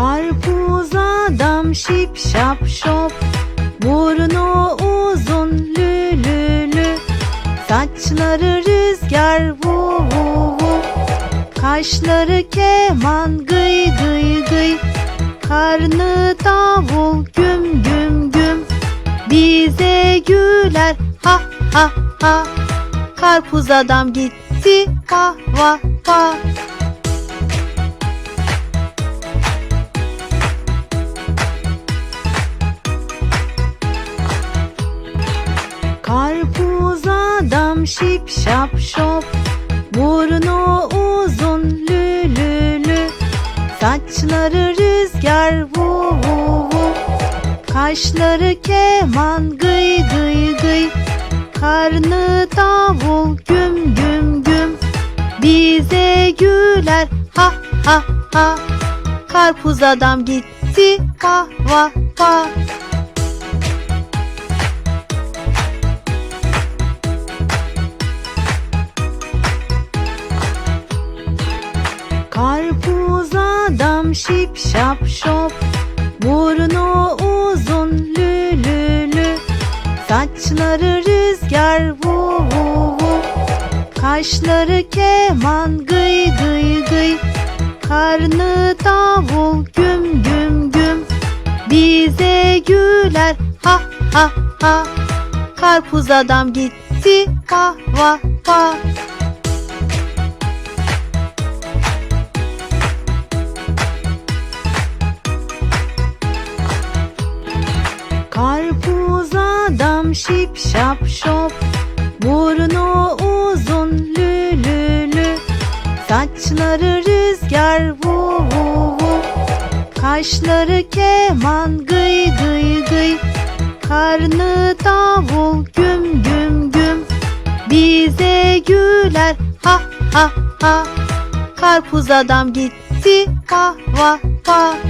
Karpuz adam şip şap şop. Burnu uzun lü lü Saçları rüzgar vu vu vu. Kaşları keman gıy gıy gıy. Karnı davul güm güm güm. Bize güler ha ha ha. Karpuz adam gitti va va va Karpuz adam şip şap şop. Burnu uzun lü lü Saçları rüzgar vu vu vu. Kaşları keman gıy gıy gıy. Karnı davul güm güm güm. Bize güler ha ha ha. Karpuz adam gitti va va va Karpuz adam şip şap şop. Burnu uzun lü lü Saçları rüzgar vu vu vu. Kaşları keman gıy gıy gıy. Karnı davul güm güm güm. Bize güler ha ha ha. Karpuz adam gitti va va va şip şap şop Burnu uzun lü lü Saçları rüzgar vu vu vu Kaşları keman gıy gıy gıy. Karnı davul güm güm güm Bize güler ha ha ha. Karpuz adam gitti va va va